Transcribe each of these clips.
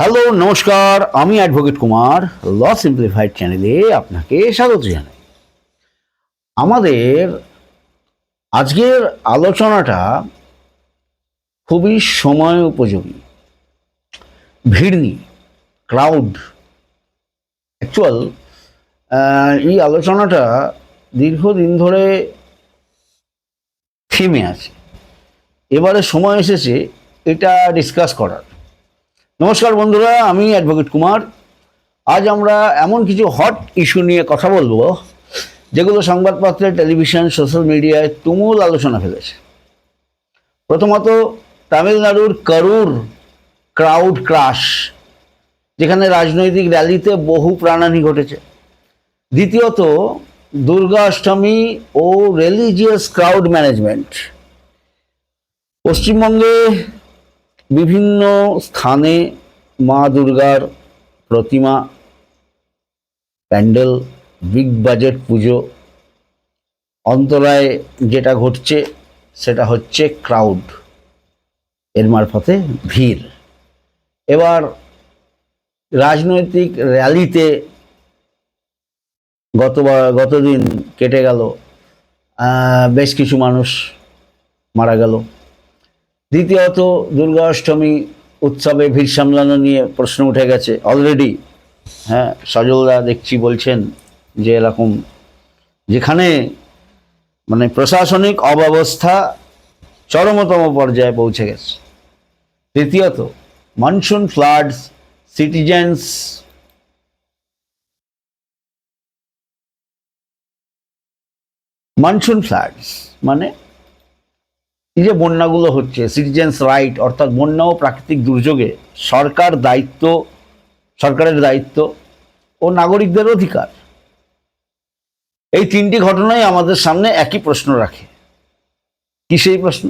Hello, নমস্কার, আমি advocate Kumar, ল simplified চ্যানেলে আপনাকে স্বাগত জানাই। আমাদের আজকের আলোচনাটা খুবই সময় উপযোগী। ভিড় নিয়ে ক্রাউড অ্যাকচুয়াল এই আলোচনাটা দীর্ঘদিন ধরে থেমে আছে। এবারে সময় এসেছে এটা ডিসকাস করার। নমস্কার বন্ধুরা, আমি অ্যাডভোকেট কুমার। আজ আমরা এমন কিছু হট ইস্যু নিয়ে কথা বলব, যেগুলো সংবাদপত্রে টেলিভিশন সোশ্যাল মিডিয়ায় তুমুল আলোচনা ফেলেছে। প্রথমত, তামিলনাড়ুর করুর ক্রাউড ক্রাশ যেখানে রাজনৈতিক র্যালিতে বহু প্রাণহানি ঘটেছে। দ্বিতীয়ত, দুর্গা অষ্টমী ও রিলিজিয়াস ক্রাউড ম্যানেজমেন্ট পশ্চিমবঙ্গে বিভিন্ন স্থানে মা দুর্গার প্রতিমা, প্যান্ডেল, বিগ বাজেট পুজো, অন্তরায় যেটা ঘটছে সেটা হচ্ছে ক্রাউড, এর মারফতে ভিড়। এবার রাজনৈতিক র্যালিতে গতবার গতদিন কেটে গেল বেশ কিছু মানুষ মারা গেল। দ্বিতীয়ত, দুর্গা অষ্টমী উৎসবে ভিড় সামলানো নিয়ে প্রশ্ন উঠে গেছে অলরেডি হ্যাঁ সজলদা দেখছি বলছেন যে এরকম, যেখানে মানে প্রশাসনিক অব্যবস্থা চরমতম পর্যায়ে পৌঁছে গেছে। তৃতীয়ত monsoon floods citizens monsoon floods মানে এই যে বন্যাগুলো হচ্ছে সিটিজেন্স রাইট অর্থাৎ বন্যা ও প্রাকৃতিক দুর্যোগে সরকার দায়িত্ব, সরকারের দায়িত্ব ও নাগরিকদের অধিকার। এই তিনটি ঘটনাই আমাদের সামনে একই প্রশ্ন রাখে। কি সেই প্রশ্ন?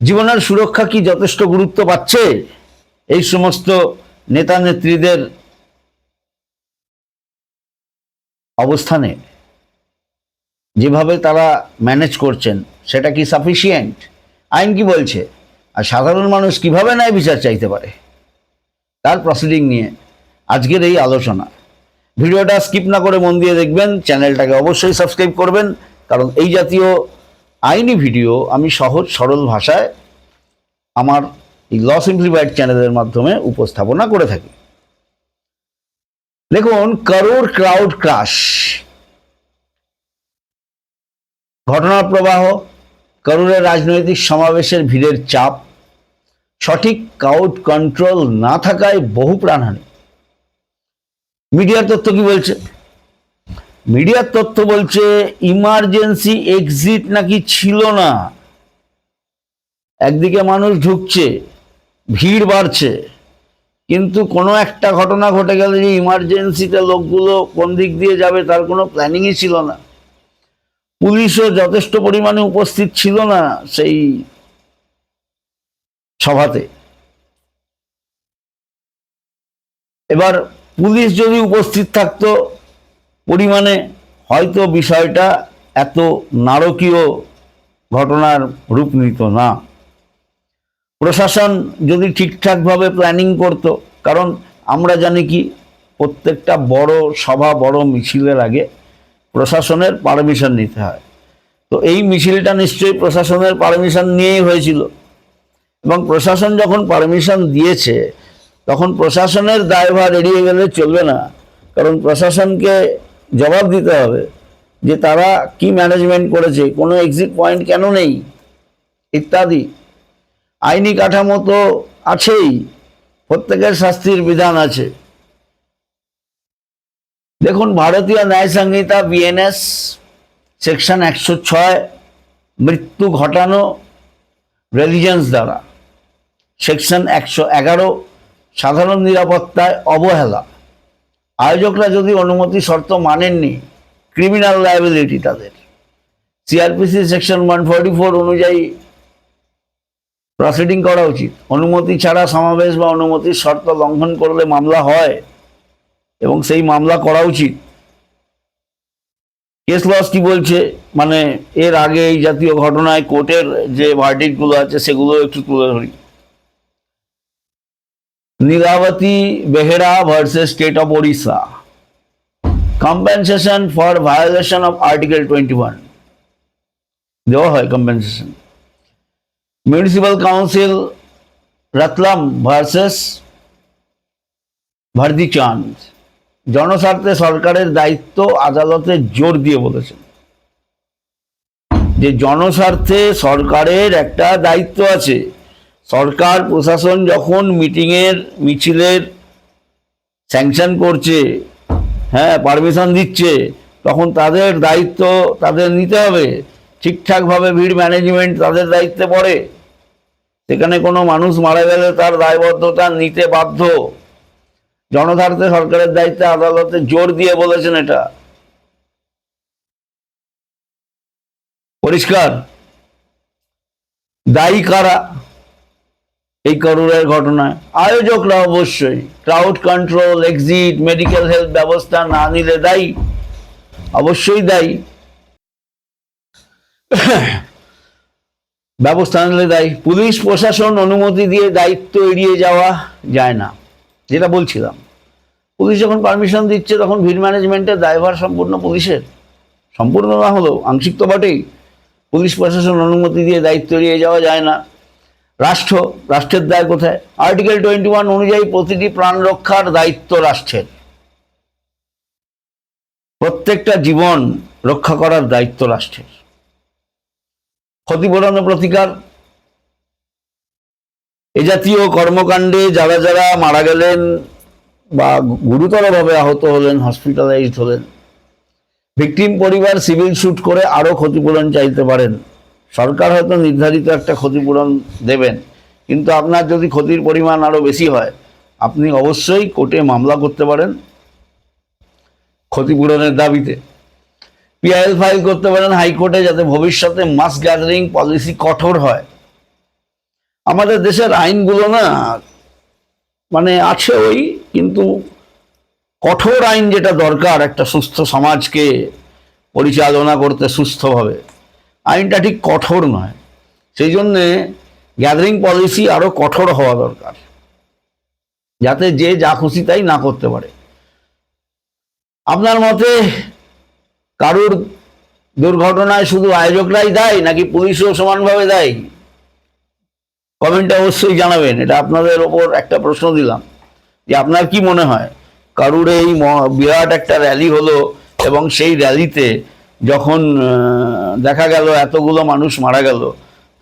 জীবনের সুরক্ষা কি যথেষ্ট গুরুত্ব পাচ্ছে? এই সমস্ত নেতা নেত্রীদের অবস্থানে যেভাবে তারা ম্যানেজ করছেন সেটা কি সাফিসিয়েন্ট আইন কি বলছে? আর সাধারণ মানুষ কীভাবে ন্যায় বিচার চাইতে পারে? তার প্রসিডিং নিয়ে আজকের এই আলোচনা। ভিডিওটা স্কিপ না করে মন দিয়ে দেখবেন, চ্যানেলটাকে অবশ্যই সাবস্ক্রাইব করবেন, কারণ এই জাতীয় আইনি ভিডিও আমি সহজ, সরল ভাষায় আমার এই ল সিম্পলিফাইড চ্যানেলের মাধ্যমে উপস্থাপনা করে থাকি। দেখুন, করোর ক্রাউড ক্রাশ ঘটনার প্রবাহ করুণের রাজনৈতিক সমাবেশের ভিড়ের চাপ, সঠিক কাউট কন্ট্রোল না থাকায় বহু প্রাণহানি। মিডিয়ার তথ্য কি বলছে? মিডিয়ার তথ্য বলছে ইমার্জেন্সি এক্সিট নাকি ছিল না। একদিকে মানুষ ঢুকছে, ভিড় বাড়ছে, কিন্তু কোনো একটা ঘটনা ঘটে গেলে যে ইমার্জেন্সিতে লোকগুলো কোন দিক দিয়ে যাবে তার কোনো প্ল্যানিংই ছিল না। পুলিশও যথেষ্ট পরিমাণে উপস্থিত ছিল না সেই সভাতে। এবার পুলিশ যদি উপস্থিত থাকতো, পরিমাণে হয়তো বিষয়টা এত নারকীয় ঘটনার রূপ নিত না। প্রশাসন যদি ঠিকঠাকভাবে প্ল্যানিং করতো, কারণ আমরা জানি কি, প্রত্যেকটা বড় সভা বড় মিছিলের আগে প্রশাসনের পারমিশন নিতে হয়। তো এই মিছিলটা নিশ্চয়ই প্রশাসনের পারমিশন নিয়েই হয়েছিল। এবং প্রশাসন যখন পারমিশন দিয়েছে, তখন প্রশাসনের দায়ভার এড়িয়ে গেলে চলবে না। কারণ প্রশাসনকে জবাব দিতে হবে যে তারা কি ম্যানেজমেন্ট করেছে, কোনো এক্সিট পয়েন্ট কেন নেই, ইত্যাদি। আইনি কাঠামো তো আছেই, প্রত্যেকের শাস্তির বিধান আছে। দেখুন, ভারতীয় ন্যায় সংহিতা, বিএনএস, সেকশন একশো ছয়, মৃত্যু ঘটানো রেলিজেন্স দ্বারা। সেকশন একশো এগারো, সাধারণ নিরাপত্তায় অবহেলা। আয়োজকরা যদি অনুমতি শর্ত মানেননি ক্রিমিনাল লায়াবিলিটি তাদের। CrPC section one forty four অনুযায়ী প্রসিডিং করা উচিত। অনুমতি ছাড়া সমাবেশ বা অনুমতির শর্ত লঙ্ঘন করলে মামলা হয়। এবং সেই মামলা করা উচিত। কেস লস কি বলছে? মানে এর আগে এই জাতীয় ঘটনায় কোর্টের যে ভার্ডিকগুলো আছে, সেগুলো একটু তুলে ধরি। Nilabati Behera versus state of Odisha compensation for violation of article twenty one দেওয়া হয় compensation municipal council Ratlam versus Vardhi Chand জনস্বার্থে সরকারের দায়িত্ব আদালতে জোর দিয়ে বলেছেন। যে জনস্বার্থে সরকারের একটা দায়িত্ব আছে, সরকার, প্রশাসন যখন মিটিংয়ের, মিছিলের স্যাংশন করছে হ্যাঁ পারমিশন দিচ্ছে, তখন তাদের দায়িত্ব তাদের নিতে হবে। ঠিকঠাকভাবে ভিড় ম্যানেজমেন্ট তাদের দায়িত্বে পড়ে। সেখানে কোনো মানুষ মারা গেলে তার দায়বদ্ধতা নিতে বাধ্য। জনস্বার্থে সরকারের দায়িত্বে আদালতে জোর দিয়ে বলেছেন এটা। পরিষ্কার। দায়ী কারা এই করুণের ঘটনায়? আয়োজকরা অবশ্যই। Crowd control, exit, medical health ব্যবস্থা না নিলে দায়ী? অবশ্যই দায়ী। ব্যবস্থা নিলে দায়ী। পুলিশ, প্রশাসন অনুমতি দিয়ে দায়িত্ব এড়িয়ে যাওয়া যায় না। যেটা বলছিলাম। পুলিশ যখন পারমিশন দিচ্ছে, তখন ভিড় ম্যানেজমেন্টের দায়ভার সম্পূর্ণ পুলিশের। সম্পূর্ণ না হলেও আংশিক তো বটেই। পুলিশ প্রশাসন অনুমতি দিয়ে দায়িত্ব এড়িয়ে যাওয়া যায় না। রাষ্ট্র, রাষ্ট্রের দায় কোথায়? আর্টিকেল টোয়েন্টি ওয়ান অনুযায়ী প্রতিটি প্রাণ রক্ষার দায়িত্ব রাষ্ট্রের। প্রত্যেকটা জীবন রক্ষা করার দায়িত্ব রাষ্ট্রের। ক্ষতিপূরণ প্রতিকার। এ জাতীয় কর্মকাণ্ডে যারা যারা মারা গেলেন বা গুরুতরভাবে আহত হলেন হসপিটালাইজড হলেন। ভিকটিম পরিবার সিভিল স্যুট করে আরও ক্ষতিপূরণ চাইতে পারেন। সরকার হয়তো নির্ধারিত একটা ক্ষতিপূরণ দেবেন, কিন্তু আপনার যদি ক্ষতির পরিমাণ আরও বেশি হয়, আপনি অবশ্যই কোর্টে মামলা করতে পারেন ক্ষতিপূরণের দাবিতে। পিআইএল ফাইল করতে পারেন হাইকোর্টে যাতে ভবিষ্যতে মাস গ্যাদারিং পলিসি কঠোর হয়। আমাদের দেশের আইনগুলো না মানে আছে ওই, কিন্তু কঠোর আইন যেটা দরকার একটা সুস্থ সমাজকে পরিচালনা করতে সুস্থভাবে, আইনটা ঠিক কঠোর নয়। সেই জন্যে গ্যাদারিং পলিসি আরও কঠোর হওয়া দরকার, যাতে যে যা খুশি তাই না করতে পারে। আপনার মতে কারুর দুর্ঘটনায় শুধু আয়োজকরাই দায়ী নাকি পুলিশও সমানভাবে দায়ী? কমেন্টে অবশ্যই জানাবেন। এটা আপনাদের ওপর একটা প্রশ্ন দিলাম যে আপনার কি মনে হয়? কারুর এই বিরাট একটা র্যালি হলো এবং সেই র্যালিতে যখন দেখা গেল এতগুলো মানুষ মারা গেল,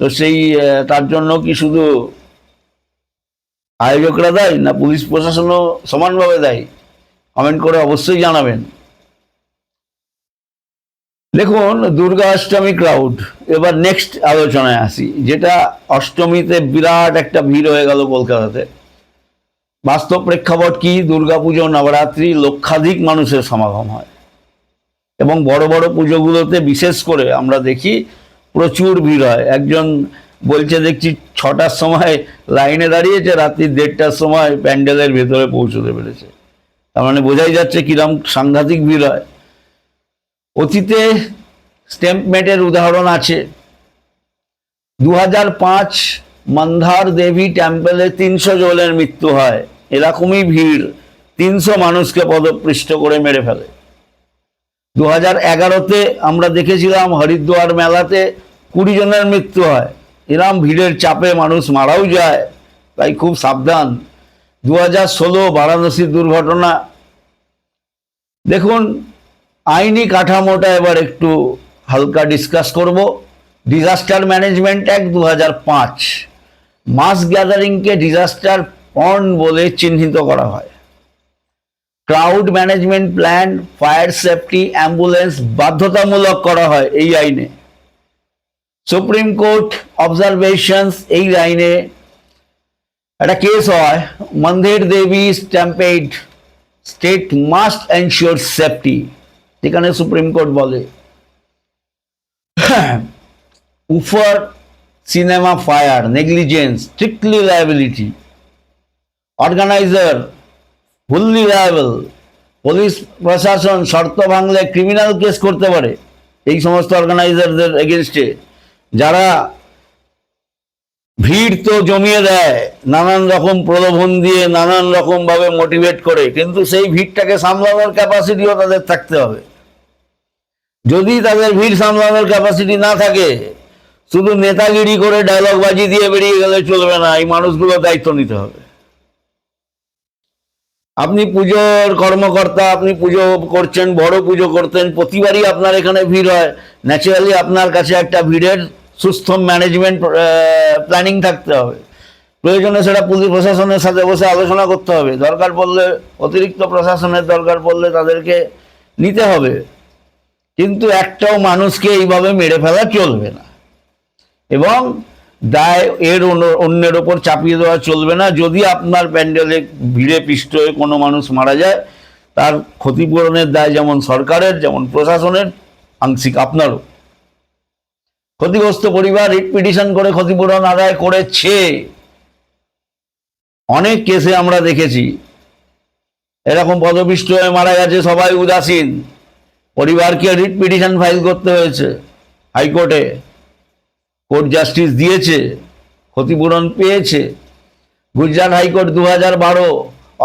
তো সেই তার জন্য কি শুধু আয়োজকরা দেয় না পুলিশ প্রশাসনও সমানভাবে দেয়? কমেন্ট করে অবশ্যই জানাবেন। দেখুন, দুর্গা অষ্টমী ক্রাউড এবার নেক্সট আলোচনায় আসি, যেটা অষ্টমীতে বিরাট একটা ভিড় হয়ে গেল কলকাতাতে। বাস্তব প্রেক্ষাপট কি? দুর্গাপুজো, নবরাত্রি, লক্ষাধিক মানুষের সমাগম হয়। এবং বড় বড় পুজোগুলোতে বিশেষ করে আমরা দেখি প্রচুর ভিড় হয়। একজন বলছে, দেখছি ছটার সময় লাইনে দাঁড়িয়েছে, রাত্রি দেড়টার সময় প্যান্ডেলের ভেতরে পৌঁছতে পেরেছে। তার মানে বোঝাই যাচ্ছে কিরম সাংঘাতিক ভিড় হয়। অতীতে স্ট্যাম্পমেটের উদাহরণ আছে। দু পাঁচ মন্ধার দেবী টেম্পলে তিনশো জনের মৃত্যু হয়। এরকমই ভিড় তিনশো মানুষকে পদপৃষ্ট করে মেরে ফেলে। দু হাজার এগারোতে আমরা দেখেছিলাম হরিদ্বার মেলাতে কুড়ি জনের মৃত্যু হয়। এরম ভিড়ের চাপে মানুষ মারাও যায়, তাই খুব সাবধান। দু হাজার ষোলো বারাণসীর দুর্ঘটনা। দেখুন আইনি কাঠামোটা এবার একটু হালকা ডিসকাস করব। ডিজাস্টার ম্যানেজমেন্ট অ্যাক্ট দু পাঁচ। মাস গ্যাদারিংকে ডিজাস্টার পন্ড বলে চিহ্নিত করা হয়। Crowd management plan fire safety ambulance বাধ্যতামূলক করা হয় এই আইনে। সুপ্রিম কোর্ট অবজারভেশনস এই আইনে। একটা কেস হয় Mandir Devi stampede state must ensure safety যেখানে সুপ্রিম কোর্ট বলে। Uphaar cinema fire, negligence, strictly liability, organiser, fully liable, police প্রশাসন, শর্ত ভাঙলে ক্রিমিনাল কেস করতে পারে। এই সমস্ত অর্গানাইজারদের এগেনস্টে যারা ভিড় তো জমিয়ে দেয়, নানান রকম প্রলোভন দিয়ে নানান রকম ভাবে মোটিভেট করে, কিন্তু সেই ভিড়টাকে সামলানোর ক্যাপাসিটিও তাদের থাকতে হবে। যদি তাদের ভিড় সামলানোর ক্যাপাসিটি না থাকে, শুধু নেতাগিরি করে ডায়লগ বাজি দিয়ে বেরিয়ে গেলে চলবে না, এই মানুষগুলো দায়িত্ব নিতে হবে। আপনি পুজোর কর্মকর্তা, আপনি পুজো করছেন, বড় পুজো করতেন, প্রতিবারই আপনার এখানে ভিড় হয়। ন্যাচারালি আপনার কাছে একটা ভিড়ের সুস্থ ম্যানেজমেন্ট প্ল্যানিং থাকতে হবে। প্রয়োজনে সেটা পুলিশ প্রশাসনের সাথে বসে আলোচনা করতে হবে। দরকার পড়লে অতিরিক্ত প্রশাসনের দরকার পড়লে তাদেরকে নিতে হবে। কিন্তু একটাও মানুষকে এইভাবে মেরে ফেলা চলবে না। এবং দায় এর অন্য- অন্যের ওপর চাপিয়ে দেওয়া চলবে না। যদি আপনার প্যান্ডেলে ভিড়ে পিষ্ট হয়ে কোনো মানুষ মারা যায়, তার ক্ষতিপূরণের দায় যেমন সরকারের, যেমন প্রশাসনের, আংশিক আপনারও। ক্ষতিগ্রস্ত পরিবার রিট পিটিশন করে ক্ষতিপূরণ আদায় করেছে। অনেক কেসে আমরা দেখেছি, এরকম পদপিষ্ট হয়ে মারা গেছে সবাই উদাসীন। পরিবারকে রিট পিটিশন ফাইল করতে হয়েছে। হাইকোর্টে। কোর্ট জাস্টিস দিয়েছে, ক্ষতিপূরণ পেয়েছে। গুজরাট হাইকোর্ট দু হাজার বারো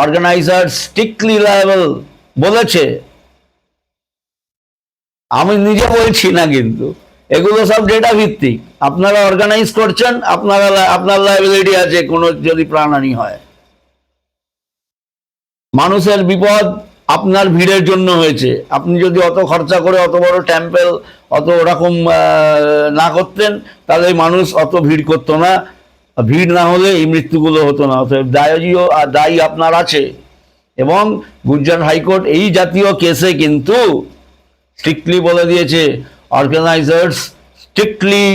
অর্গানাইজার স্ট্রিক্টলি লায়াবল বলেছে। আমি নিজে বলছি না কিন্তু, এগুলো সব ডেটা ভিত্তিক। আপনারা অর্গানাইজ করছেন, আপনারা আপনার লাইবিলিটি আছে, কোনো যদি প্রাণহানি হয়। মানুষের বিপদ আপনার ভিড়ের জন্য হয়েছে। আপনি যদি অত খরচা করে অত বড় টেম্পেল অত ওরকম না করতেন, তাহলে মানুষ অত ভিড় করতো না। ভিড় না হলে এই মৃত্যুগুলো হতো না। অতএব আর দায়ী আপনার আছে। এবং গুজরাট হাইকোর্ট এই জাতীয় কেসে কিন্তু স্ট্রিক্টলি বলে দিয়েছে অর্গানাইজার্স স্ট্রিক্টলি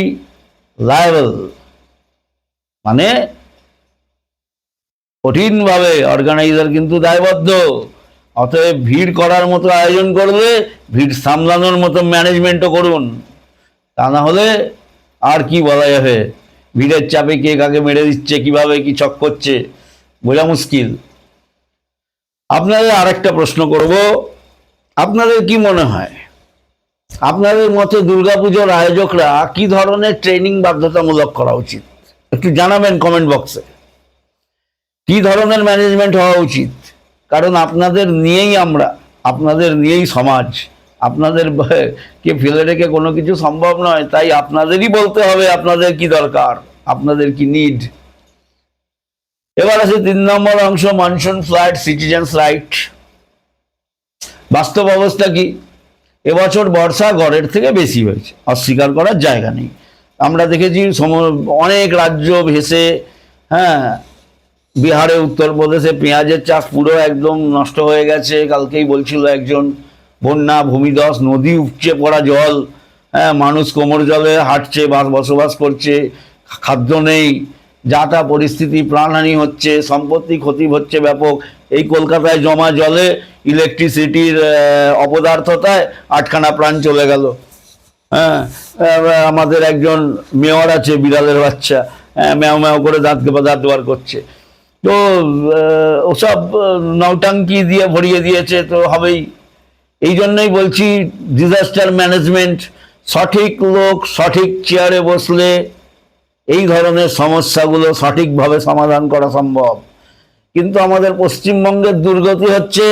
লায়াবল মানে কঠিনভাবে অর্গানাইজার কিন্তু দায়বদ্ধ। অতএব ভিড় করার মতো আয়োজন করলে ভিড় সামলানোর মতো ম্যানেজমেন্টও করুন। তা না হলে আর কি বলা যাবে? ভিড়ের চাপে কে কাকে মেরে দিচ্ছে, কীভাবে কি চক করছে, বোঝা মুশকিল। আপনাদের আরেকটা প্রশ্ন করব, আপনাদের কি মনে হয়? আপনাদের মতে দুর্গাপুজোর আয়োজকরা কি ধরনের ট্রেনিং বাধ্যতামূলক করা উচিত? একটু জানাবেন কমেন্ট বক্সে কি ধরনের ম্যানেজমেন্ট হওয়া উচিত? কারণ আপনাদের নিয়েই আমরা, আপনাদের নিয়েই সমাজ। আপনাদের কে ফেলে রেখে কোনো কিছু সম্ভব নয়, তাই আপনাদেরই বলতে হবে আপনাদের কি দরকার, আপনাদের কি নিড এবার আছে তিন নম্বর অংশ মানসুন ফ্লাইট সিটিজেন্স রাইট বাস্তব অবস্থা কি? এবছর বর্ষা গড়ের থেকে বেশি হয়েছে, অস্বীকার করার জায়গা নেই। আমরা দেখেছি অনেক রাজ্য ভেসে হ্যাঁ বিহারে উত্তরপ্রদেশে পেঁয়াজের চাষ পুরো একদম নষ্ট হয়ে গেছে। কালকেই বলছিল একজন বন্যা ভূমিধস নদী উপচে পড়া জল হ্যাঁ মানুষ কোমর জলে হাঁটছে বাস বসবাস করছে খাদ্য নেই যা তা পরিস্থিতি প্রাণহানি হচ্ছে সম্পত্তি ক্ষতি হচ্ছে ব্যাপক। এই কলকাতায় জমা জলে ইলেকট্রিসিটির অপদার্থতায় আটখানা প্রাণ চলে গেল। হ্যাঁ আমাদের একজন মেয়র আছে বিড়ালের বাচ্চা। হ্যাঁ, ম্যাও ম্যাও করে দাঁতকে দাঁত বার করছে। তো ওসব নৌটাঙ্কি দিয়ে ভরিয়ে দিয়েছে তো হবেই। এই জন্যই বলছি ডিজাস্টার ম্যানেজমেন্ট সঠিক লোক সঠিক চেয়ারে বসলে এই ধরনের সমস্যাগুলো সঠিকভাবে সমাধান করা সম্ভব। কিন্তু আমাদের পশ্চিমবঙ্গের দুর্গতি হচ্ছে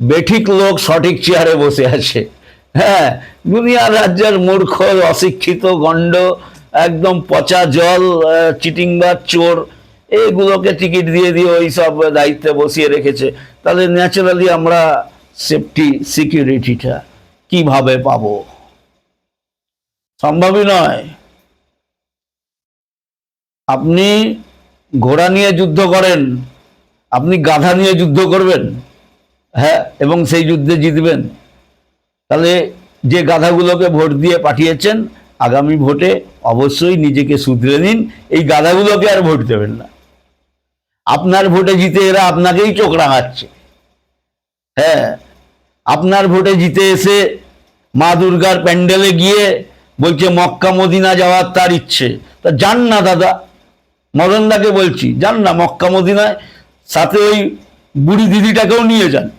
বেঠিক লোক সঠিক চেয়ারে বসে আছে। হ্যাঁ দুনিয়ার রাজ্যের মূর্খ অশিক্ষিত গণ্ড একদম পচা জল আহ, চিটিংবাজ চোর এগুলোকে টিকিট দিয়ে দিয়ে ওই সব দায়িত্বে বসিয়ে রেখেছে। তাহলে ন্যাচারালি আমরা সেফটি সিকিউরিটিটা কীভাবে পাবো? সম্ভবই নয়। আপনি ঘোড়া নিয়ে যুদ্ধ করেন, আপনি গাধা নিয়ে যুদ্ধ করবেন হ্যাঁ এবং সেই যুদ্ধে জিতবেন। তাহলে যে গাধাগুলোকে ভোট দিয়ে পাঠিয়েছেন, আগামী ভোটে অবশ্যই নিজেকে শুধরে নিন। এই গাধাগুলোকে আর ভোট দেবেন না। আপনার ভোটে জিতে এরা আপনাকেই চোখ রাঙাচ্ছে। হ্যাঁ আপনার ভোটে জিতে এসে মা দুর্গার প্যান্ডেলে গিয়ে বলছে, মক্কা মদিনা যাওয়ার তার ইচ্ছে। তা যান না দাদা মদনদাকে বলছি, যান না, মক্কা মদিনায় সাথে ওই বুড়ি দিদিটাকেও নিয়ে যান।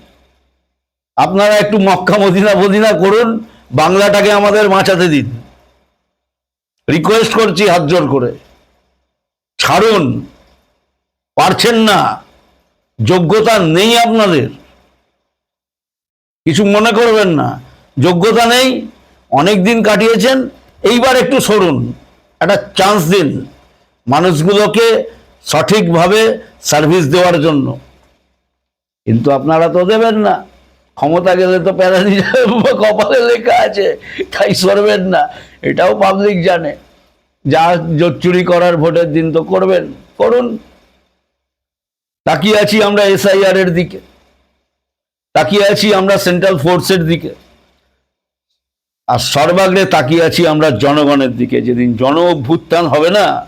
আপনারা একটু মক্কা মদিনা মদিনা করুন, বাংলাটাকে আমাদের বাঁচাতে দিন। রিকোয়েস্ট করছি হাত জোর করে। ছাড়ুন। পারছেন না। যোগ্যতা নেই আপনাদের। কিছু মনে করবেন না। যোগ্যতা নেই, অনেক দিন কাটিয়েছেন, এইবার একটু সরুন, একটা চান্স দিন মানুষগুলোকে সঠিকভাবে সার্ভিস দেওয়ার জন্য। কিন্তু আপনারা তো দেবেন না। ক্ষমতা গেলে তো প্যারাদিস কপালে লেখা আছে, তাই সরবেন না। এটাও পাবলিক জানে। যা জোট চুরি করার ভোটের দিন তো করবেন। করুন। তাকিয়ে আছি আমরা এসআইআর এর দিকে। তাকিয়ে আছি আমরা সেন্ট্রাল ফোর্সের দিকে। আর সর্বাগ্রে তাকিয়ে আছি আমরা জনগণের দিকে। যেদিন জন অভ্যুত্থান হবে না,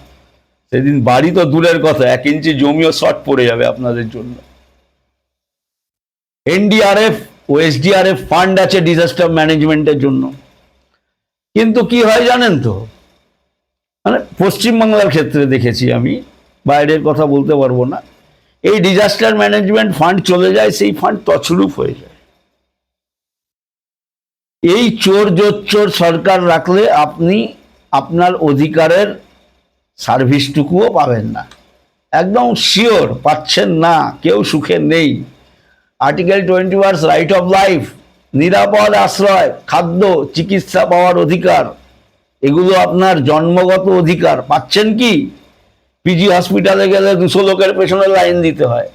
সেদিন বাড়ি তো দূরের কথা, এক ইঞ্চি জমিও শর্ট পড়ে যাবে আপনাদের জন্য। এনডিআরএফ ও এসডিআরএফ ফান্ড আছে ডিজাস্টার ম্যানেজমেন্টের জন্য। কিন্তু কি হয় জানেন তো? মানে পশ্চিমবাংলার ক্ষেত্রে দেখেছি আমি, বাইরের কথা বলতে পারব না। এই ডিজাস্টার ম্যানেজমেন্ট ফান্ড চলে যায়, সেই ফান্ড তছরূপ হয়ে যায়। এই চোর জোচ্চোর সরকার রাখলে আপনি আপনার অধিকারের সার্ভিসটুকুও পাবেন না। একদম শিওর পাচ্ছেন না, কেউ সুখে নেই। আর্টিকেল টোয়েন্টি ওয়ার্স রাইট অফ লাইফ নিরাপদ আশ্রয়, খাদ্য, চিকিৎসা পাওয়ার অধিকার, এগুলো আপনার জন্মগত অধিকার। পাচ্ছেন কি? পিজি হসপিটালে গেলে দুশো লোকের পেছনে লাইন দিতে হয়।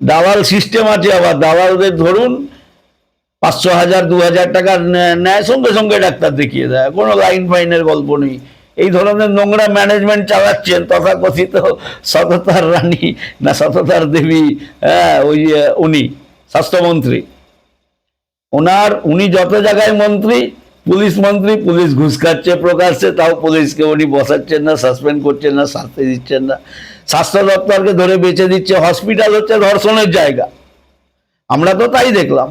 দালাল সিস্টেম আছে আবার। দালালদের ধরুন পাঁচশো হাজার, দু হাজার টাকা নেয় সঙ্গে সঙ্গে ডাক্তার দেখিয়ে দেয়। কোনো লাইন ফাইনের গল্প নেই। এই ধরনের নোংরা ম্যানেজমেন্ট চালাচ্ছেন তথাকথিত সততার রানী না সততার দেবী হ্যাঁ ওই উনি, স্বাস্থ্যমন্ত্রী। ওনার, উনি যত জায়গায় মন্ত্রী পুলিশ মন্ত্রী, পুলিশ ঘুষ খাচ্ছে, প্রকাশ্যে, তাও পুলিশকে উনি বসাচ্ছেন না সাসপেন্ড করছেন না, শাস্তি দিচ্ছেন না। স্বাস্থ্য দপ্তরকে ধরে বেঁচে দিচ্ছে হসপিটাল হচ্ছে ধর্ষণের জায়গা। আমরা তো তাই দেখলাম।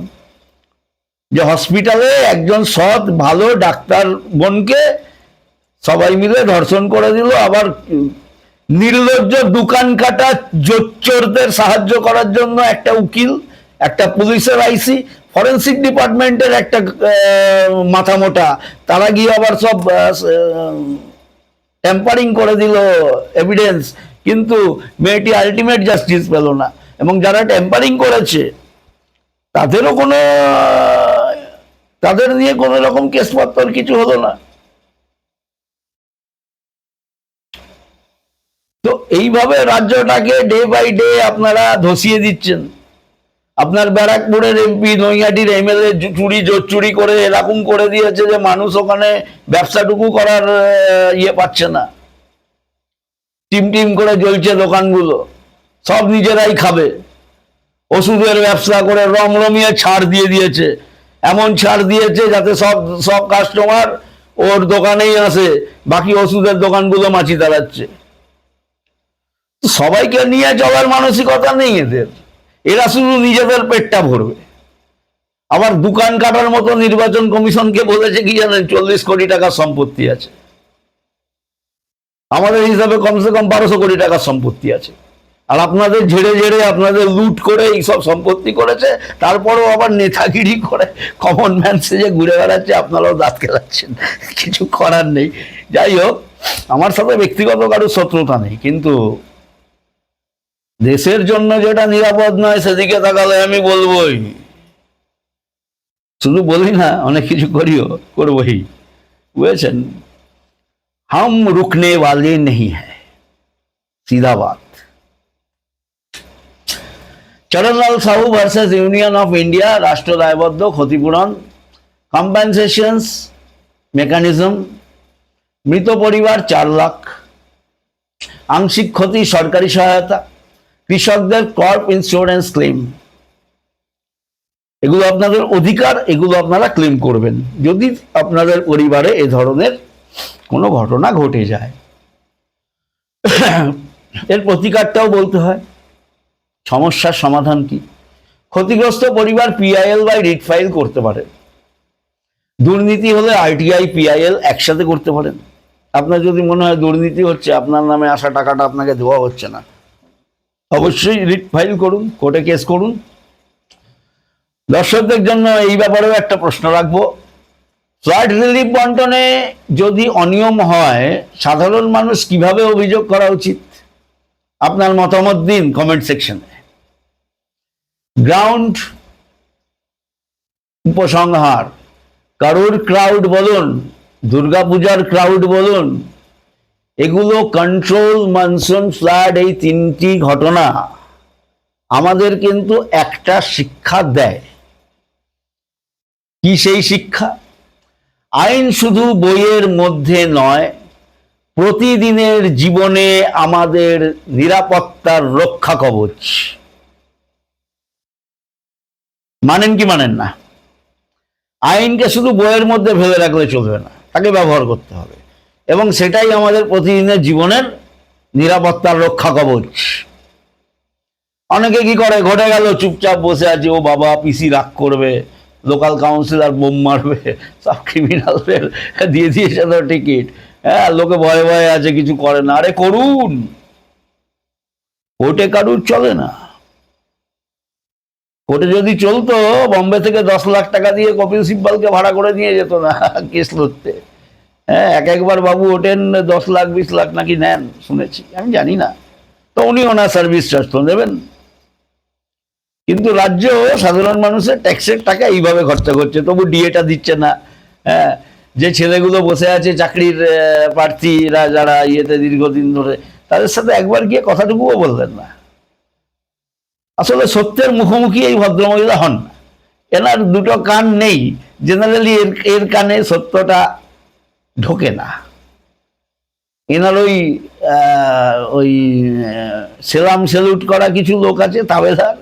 যে হসপিটালে একজন সৎ, ভালো ডাক্তার বোনকে সবাই মিলে ধর্ষণ করে দিল, আবার নির্লজ্জ দোকান কাটা জোচ্চোরদের সাহায্য করার জন্য একটা উকিল, একটা পুলিশের আইসি ফরেন্সিক ডিপার্টমেন্টের একটা মাথা মোটা। তারা গিয়ে আবার সব টেম্পারিং করে দিল এভিডেন্স কিন্তু মেয়েটি আলটিমেট জাস্টিস পেল না। এবং যারা টেম্পারিং করেছে, তাদেরও কোনো, তাদের নিয়ে কোনো রকম কেসপত্তর কিছু হলো না। তো এইভাবে রাজ্যটাকে ডে বাই ডে আপনারা ধসিয়ে দিচ্ছেন। আপনার ব্যারাকপুরের এমপি নৈহাটির এমএলএ চুরি জোর চুরি করে এরকম করে দিয়েছে যে মানুষ ওখানে ব্যবসাটুকু করার ইয়ে পাচ্ছে না। টিম টিম করে জ্বলছে দোকানগুলো। সব নিজেরাই খাবে। ওষুধের ব্যবসা করে রমরমিয়ে ছাড় দিয়ে দিয়েছে। এমন ছাড় দিয়েছে যাতে সব সব কাস্টমার ওর দোকানেই আসে। বাকি ওষুধের দোকানগুলো মাছি দাঁড়াচ্ছে সবাইকে নিয়ে চলার মানসিকতা নেই এদের। এরা শুধু নিজেদের পেটটা ভরবে। আবার দোকান কাটার মতো নির্বাচন কমিশনকে বলেছে কি জানেন, চল্লিশ কোটি টাকার সম্পত্তি আছে। আমাদের হিসাবে কমসে কম বারোশো কোটি টাকার সম্পত্তি আছে। আর আপনাদের ঝেড়ে ঝেড়ে আপনাদের লুট করে এইসব সম্পত্তি করেছে, তারপরেও আবার নেতাগিরি করে কমন ম্যান সেজে ঘুরে বেড়াচ্ছে, আপনারাও দাঁত খেলাচ্ছেন কিছু করার নেই। যাই হোক, আমার সাথে ব্যক্তিগত কারোর শত্রুতা নেই, কিন্তু দেশের জন্য যেটা নিরাপদ নয়, সেদিকে তাকালে আমি বলবই। শুধু বলি না, অনেক কিছু করিও, করবই। বুঝেছেন? হাম রুকনে বালে নেই হ্যাঁ সিধা Baat Charanlal Sahu versus union of India রাষ্ট্র দায়বদ্ধ ক্ষতিপূরণ কম্পেনসেশনস মেকানিজম মৃত পরিবার চার লাখ, আংশিক ক্ষতি, সরকারি সহায়তা কৃষকদের ক্রপ ইন্স্যুরেন্স ক্লেম এগুলো আপনাদের অধিকার, এগুলো আপনারা ক্লেম করবেন। যদি আপনাদের পরিবারে এ ধরনের কোনো ঘটনা ঘটে যায়। এর প্রতিকারটাও বলতে হয়। সমস্যার সমাধান কি? ক্ষতিগ্রস্ত পরিবার পিআইএল বাই রিট ফাইল করতে পারেন দুর্নীতি হলে আরটিআই পিআইএল একসাথে করতে পারেন। আপনার যদি মনে হয় দুর্নীতি হচ্ছে, আপনার নামে আসা টাকাটা আপনাকে দেওয়া হচ্ছে না। অবশ্যই রিট ফাইল করুন, কোর্টে কেস করুন। দর্শকদের জন্য এই ব্যাপারেও একটা প্রশ্ন রাখব। ফ্লাড রিলিফ বন্টনে যদি অনিয়ম হয়, সাধারণ মানুষ কীভাবে অভিযোগ করা উচিত? আপনার মতামত দিন কমেন্ট সেকশনে। গ্রাউন্ড উপসংহার, কারুর ক্রাউড বলুন, দুর্গাপূজার ক্রাউড বলুন এগুলো কন্ট্রোল মনসুন ফ্লাড এই তিনটি ঘটনা আমাদের কিন্তু একটা শিক্ষা দেয়। কি সেই শিক্ষা? আইন শুধু বইয়ের মধ্যে নয়, প্রতিদিনের জীবনে আমাদের নিরাপত্তার রক্ষা কবচ। মানেন কি মানেন না? আইনকে শুধু বইয়ের মধ্যে ফেলে রাখলে চলবে না, তাকে ব্যবহার করতে হবে। এবং সেটাই আমাদের প্রতিদিনের জীবনের নিরাপত্তার রক্ষা কবচ। অনেকে কি করে? ঘটে গেল, চুপচাপ বসে আছে, ও বাবা পিসি রাগ করবে লোকাল কাউন্সিলর বোম মারবে, সব ক্রিমিনালদের দিয়ে দিয়েছে তো টিকিট হ্যাঁ লোকে ভয়ে ভয়ে আছে, কিছু করে না। আরে করুন! কোর্টে কারুর চলে না। কোর্টে যদি চলতো, বম্বে থেকে দশ লাখ টাকা দিয়ে কপিল সিব্বালকে ভাড়া করে নিয়ে যেত না, কেস লড়তে। হ্যাঁ এক একবার বাবু ওঠেন, দশ লাখ, বিশ লাখ নাকি নেন, শুনেছি। আমি জানি না। তো উনি ওনার সার্ভিস চার্জ তো দেবেন। কিন্তু রাজ্য সাধারণ মানুষের ট্যাক্সের টাকা এইভাবে খরচা করছে। তবু ডিএটা দিচ্ছে না। হ্যাঁ যে ছেলেগুলো বসে আছে চাকরির প্রার্থীরা যারা ইয়েতে দীর্ঘদিন ধরে, তাদের সাথে একবার গিয়ে কথাটুকুও বললেন না। আসলে সত্যের মুখোমুখি এই ভদ্রমহিলা হন। এনার দুটো কান নেই। জেনারেলি এর এর কানে সত্যটা ঢোকে না। এনার ওই ওই সেলাম সেলুট করা কিছু লোক আছে, তাবেদার।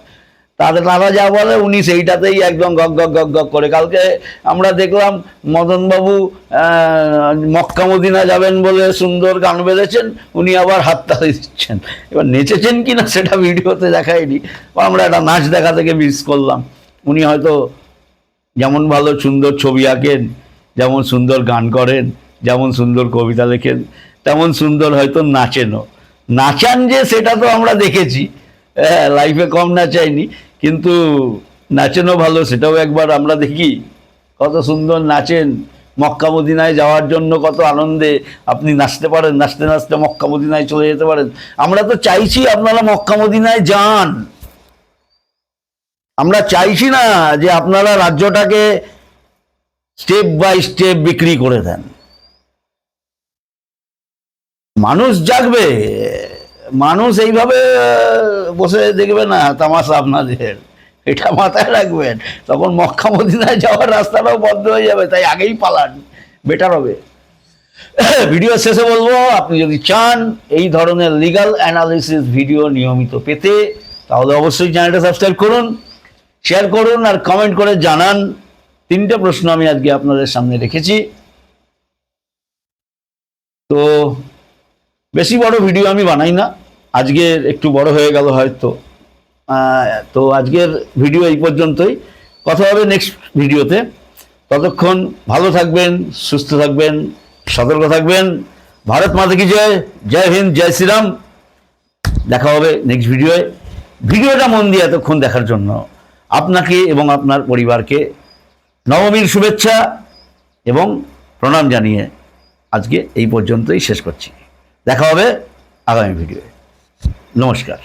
তাদের তারা যা বলে, উনি সেইটাতেই একদম গগ গগ গগ গগ করে। কালকে আমরা দেখলাম মদনবাবু মক্কা মদিনা যাবেন বলে সুন্দর গান বেঁধেছেন, উনি আবার হাত হাততালি দিচ্ছেন। এবার নেচেছেন কি না সেটা ভিডিওতে দেখায়নি। আমরা একটা নাচ দেখা থেকে মিস করলাম। উনি হয়তো যেমন ভালো সুন্দর ছবি আঁকেন, যেমন সুন্দর গান করেন যেমন সুন্দর কবিতা লেখেন, তেমন সুন্দর হয়তো নাচেনও। নাচান যে, সেটা তো আমরা দেখেছি। হ্যাঁ লাইফে কম নাচাইনি, কিন্তু নাচেনও ভালো, সেটাও একবার আমরা দেখি। কত সুন্দর নাচেন। মক্কা মদিনায় যাওয়ার জন্য কত আনন্দে আপনি নাচতে পারেন, নাচতে নাচতে মক্কা মদিনায় চলে যেতে পারেন। আমরা তো চাইছি আপনারা মক্কা মদিনায় যান। আমরা চাইছি না যে আপনারা রাজ্যটাকে স্টেপ বাই স্টেপ বিক্রি করে দেন। মানুষ জাগবে, মানুষ এইভাবে বসে দেখবে না, তামাশা আপনাদের। এটা মাথায় রাখবেন। তখন মক্কা মদিনায় যাওয়ার রাস্তাটাও বন্ধ হয়ে যাবে, তাই আগেই পালান। বেটার হবে। ভিডিও শেষে বলব, আপনি যদি চান এই ধরনের লিগাল অ্যানালিসিস ভিডিও নিয়মিত পেতে, তাহলে অবশ্যই চ্যানেলটা সাবস্ক্রাইব করুন শেয়ার করুন, আর কমেন্ট করে জানান। তিনটে প্রশ্ন আমি আজকে আপনাদের সামনে রেখেছি। তো বেশি বড় ভিডিও আমি বানাই না। আজকের একটু বড় হয়ে গেল হয়তো। তো আজকের ভিডিও এই পর্যন্তই। কথা হবে নেক্সট ভিডিওতে ততক্ষণ ভালো থাকবেন, সুস্থ থাকবেন, সতর্ক থাকবেন। ভারত মাতা কি জয়? জয় হিন্দ, জয় শ্রীরাম। দেখা হবে নেক্সট ভিডিওয়ে ভিডিওটা মন দিয়ে এতক্ষণ দেখার জন্য আপনাকে এবং আপনার পরিবারকে নবমীর শুভেচ্ছা এবং প্রণাম জানিয়ে আজকে এই পর্যন্তই শেষ করছি। দেখা হবে আগামী ভিডিওয়ে। নমস্কার।